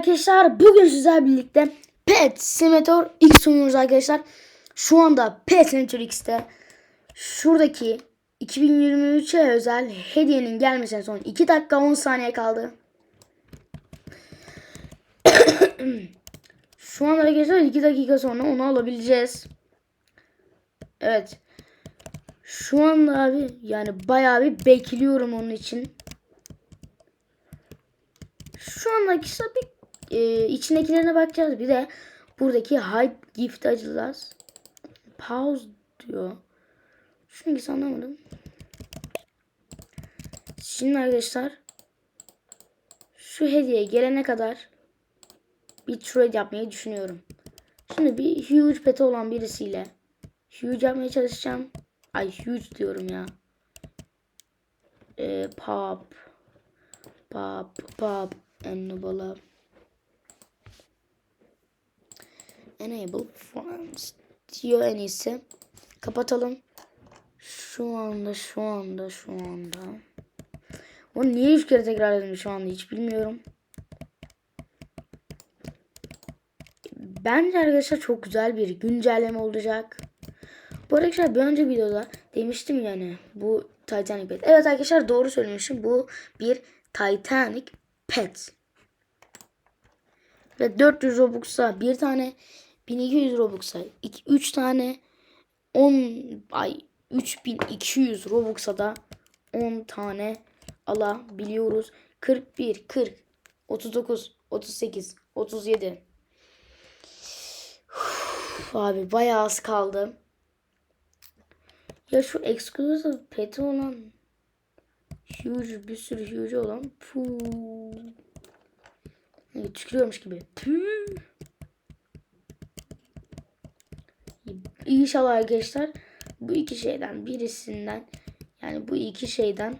arkadaşlar. Bugün sizlerle birlikte Pet Simulator X oynuyoruz arkadaşlar. Şu anda Pet Simulator X'te şuradaki 2023'e özel hediyenin gelmesine son 2 dakika 10 saniye kaldı. Şu anda arkadaşlar 2 dakika sonra onu alabileceğiz. Evet. Şu anda abi yani bayağı bir bekliyorum onun için. Şu andaki bir e, içindekilerine bakacağız. Bir de buradaki hype gift açacağız. Pause diyor. Hiç anlamadım. Şimdi arkadaşlar şu hediye gelene kadar bir trade yapmayı düşünüyorum. Şimdi bir huge peti olan birisiyle huge yapmaya çalışacağım. Ay huge diyorum ya. Ee, pop pop pop enable enable forms diyor en iyisi. Kapatalım. Şu anda şu anda şu anda. O niye üç kere tekrar edildi şu anda hiç bilmiyorum. Bence arkadaşlar çok güzel bir güncelleme olacak. Bu arkadaşlar bir önceki videoda demiştim yani bu Titanic Pet. Evet arkadaşlar doğru söylemişim. Bu bir Titanic Pet. Ve 400 Robux'a bir tane 1200 Robux'a 3 tane 10 ay 3200 Robux'a da 10 tane alabiliyoruz. 41, 40, 39, 38, 37. Uf, abi bayağı az kaldı. Ya şu exclusive peti olan huge bir sürü huge olan puuu. Tükürüyormuş gibi. İnşallah arkadaşlar bu iki şeyden birisinden yani bu iki şeyden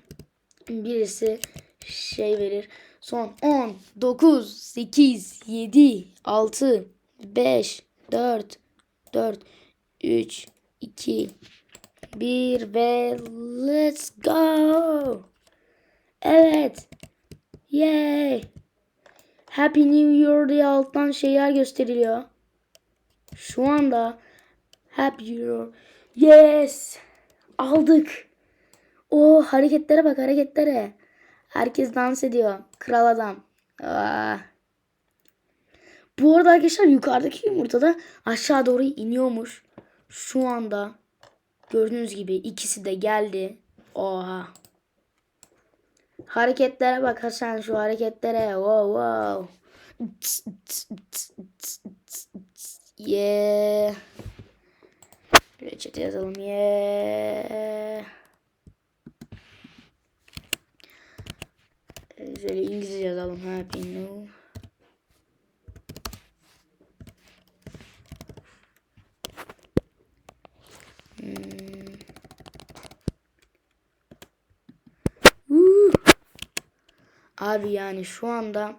birisi şey verir. Son 10, 9, 8, 7, 6, 5, 4, 4, 3, 2, 1 ve let's go. Evet. Yay. Happy New Year diye alttan şeyler gösteriliyor. Şu anda Happy New Year. Yes. Aldık. O hareketlere bak hareketlere. Herkes dans ediyor. Kral adam. Aa. Bu arada arkadaşlar yukarıdaki yumurta da aşağı doğru iniyormuş. Şu anda gördüğünüz gibi ikisi de geldi. Oha. Hareketlere bak Hasan şu hareketlere. Wow wow. Yeah. Reçete yazalım. Yeah. Şöyle İngilizce yazalım. Happy New. Abi yani şu anda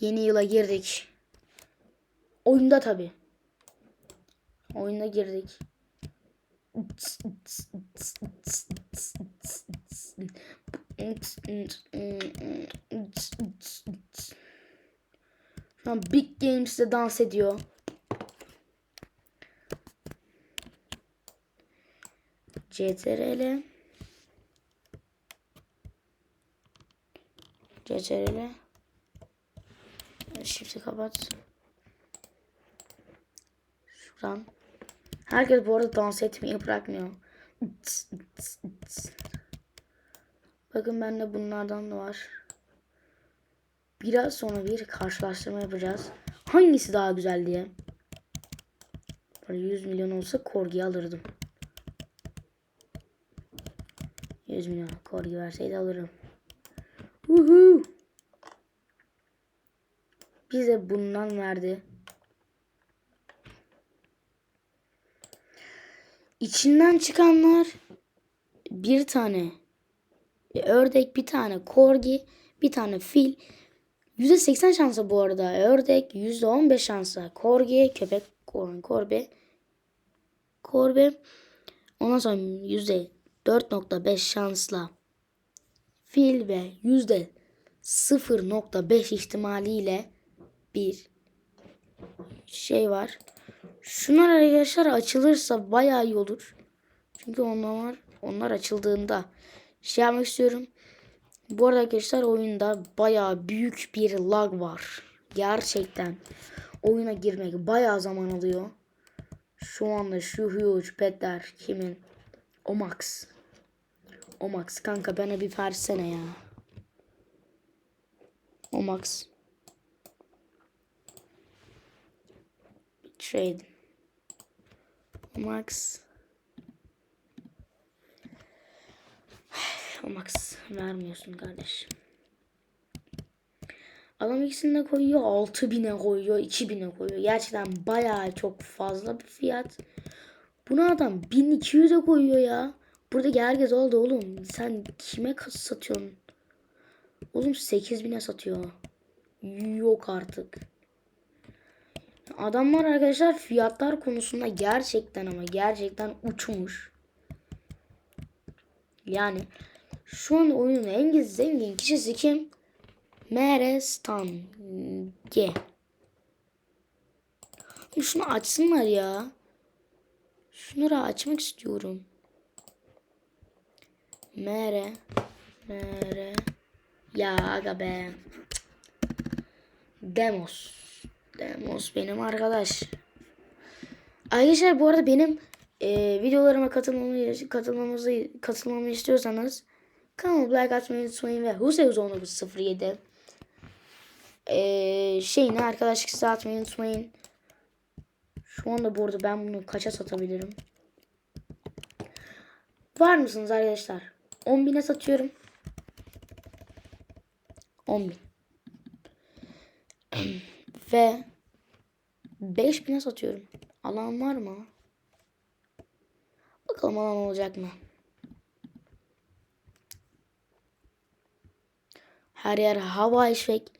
yeni yıla girdik. Oyunda tabi. Oyuna girdik. Şu an Big Games'te dans ediyor. CTRL CTRL Shift'i kapat. Şuradan. Herkes bu arada dans etmeyi bırakmıyor. Bakın bende bunlardan da var. Biraz sonra bir karşılaştırma yapacağız. Hangisi daha güzel diye. Böyle 100 milyon olsa Korgi'yi alırdım. 100 milyon Korgi verseydi alırım. Uhu. Bize bundan verdi. İçinden çıkanlar bir tane ördek, bir tane korgi, bir tane fil. %80 şansa bu arada ördek, %15 şansa korgi, köpek, kor korbe, korbe. Ondan sonra %4.5 şansla fil ve 0.5 ihtimaliyle bir şey var. Şunlar arkadaşlar açılırsa bayağı iyi olur. Çünkü onlar onlar açıldığında şey yapmak istiyorum. Bu arada arkadaşlar oyunda bayağı büyük bir lag var. Gerçekten oyuna girmek bayağı zaman alıyor. Şu anda şu huge petler kimin? Omax. Omax kanka bana bir versene ya. Omax. Trade. Omax. Omax vermiyorsun kardeşim. Adam ikisini de koyuyor 6000'e koyuyor 2000'e koyuyor. Gerçekten bayağı çok fazla bir fiyat. Bunu adam 1200'e koyuyor ya. Buradaki herkes oldu oğlum. Sen kime satıyorsun? Oğlum 8000'e satıyor. Yok artık. Adamlar arkadaşlar fiyatlar konusunda gerçekten ama gerçekten uçmuş. Yani şu an oyunun en zengin kişisi kim? Merestan G. Şunu açsınlar ya. Şunları açmak istiyorum. Mere. Mere. Ya aga be. Demos. Demos benim arkadaş. Arkadaşlar bu arada benim e, videolarıma katılmamı, katılmamızı, katılmamı istiyorsanız kanalıma like atmayı unutmayın ve Husey1907 e, şeyini arkadaşlık size atmayı unutmayın. Şu anda bu arada ben bunu kaça satabilirim? Var mısınız arkadaşlar? 10.000'e satıyorum. 10.000 Ve 5000'e satıyorum. Alan var mı? Bakalım alan olacak mı? Her yer hava eşek.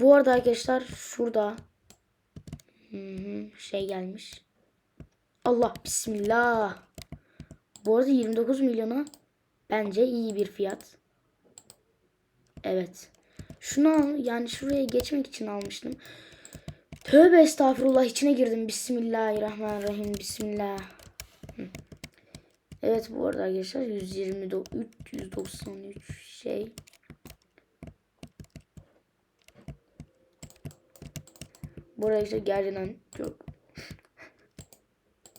Bu arada arkadaşlar şurada şey gelmiş. Allah bismillah. Bu arada 29 milyona bence iyi bir fiyat. Evet. Şunu al, yani şuraya geçmek için almıştım. Tövbe estağfurullah içine girdim. Bismillahirrahmanirrahim. Bismillah. Evet bu arada arkadaşlar 123 193 şey. Buraya işte gerçekten çok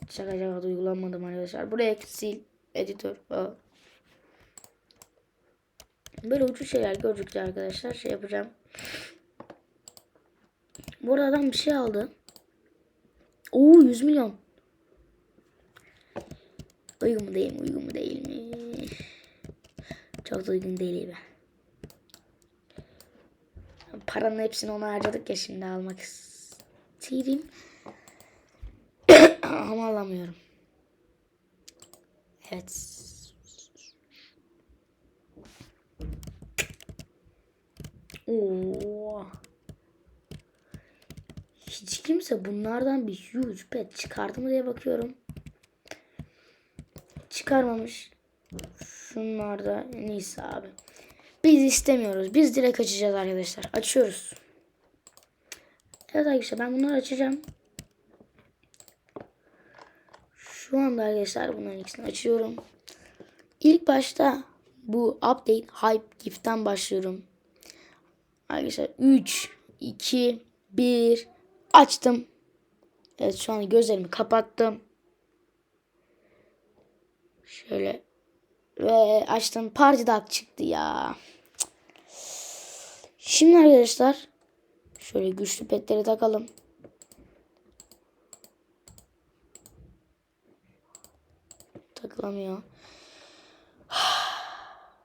şaka şaka duygulanmadım arkadaşlar. Buraya sil editör. Aa. Böyle uçuş şeyler gördükçe arkadaşlar şey yapacağım. Bu adam bir şey aldı. Oo 100 milyon. Uygun mu değil mi? Uygun mu değil mi? Çok da uygun değil be. Paranın hepsini ona harcadık ya şimdi almak istedim. Ama alamıyorum. Evet. Oo. Hiç kimse bunlardan bir huge pet çıkardı mı diye bakıyorum. Çıkarmamış. Şunlar da neyse abi. Biz istemiyoruz. Biz direkt açacağız arkadaşlar. Açıyoruz. Evet arkadaşlar ben bunları açacağım. Şu anda arkadaşlar bunların ikisini açıyorum. İlk başta bu update hype gift'ten başlıyorum. Arkadaşlar 3 2 1 açtım. Evet şu an gözlerimi kapattım. Şöyle ve açtım. Party Duck çıktı ya. Şimdi arkadaşlar şöyle güçlü petleri takalım. Takılamıyor.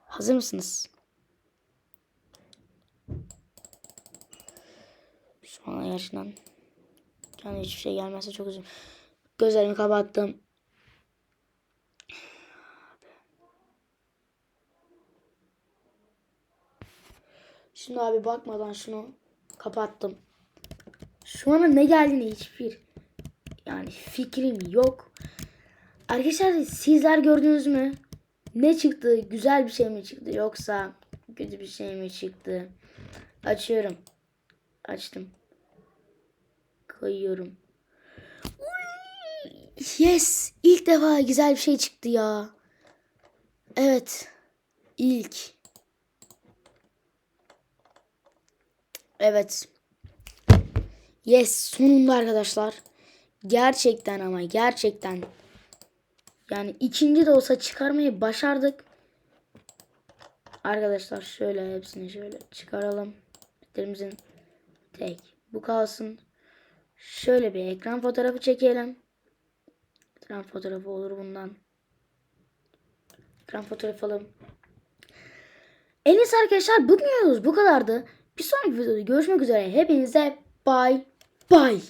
Hazır mısınız? An gerçekten yani hiçbir şey gelmezse çok üzüldüm. Gözlerimi kapattım. Şimdi abi bakmadan şunu kapattım. Şu ana ne geldiğini hiçbir yani fikrim yok. Arkadaşlar sizler gördünüz mü? Ne çıktı? Güzel bir şey mi çıktı yoksa Kötü bir şey mi çıktı? Açıyorum. Açtım. Koyuyorum. Uy! Yes! İlk defa güzel bir şey çıktı ya. Evet. İlk. Evet. Yes sonunda arkadaşlar. Gerçekten ama gerçekten. Yani ikinci de olsa çıkarmayı başardık. Arkadaşlar şöyle hepsini şöyle çıkaralım. Bitlerimizin tek. Bu kalsın. Şöyle bir ekran fotoğrafı çekelim. Ekran fotoğrafı olur bundan. Ekran fotoğrafı alalım. En iyisi arkadaşlar bugün bu kadardı. Bir sonraki videoda görüşmek üzere. Hepinize bay bay.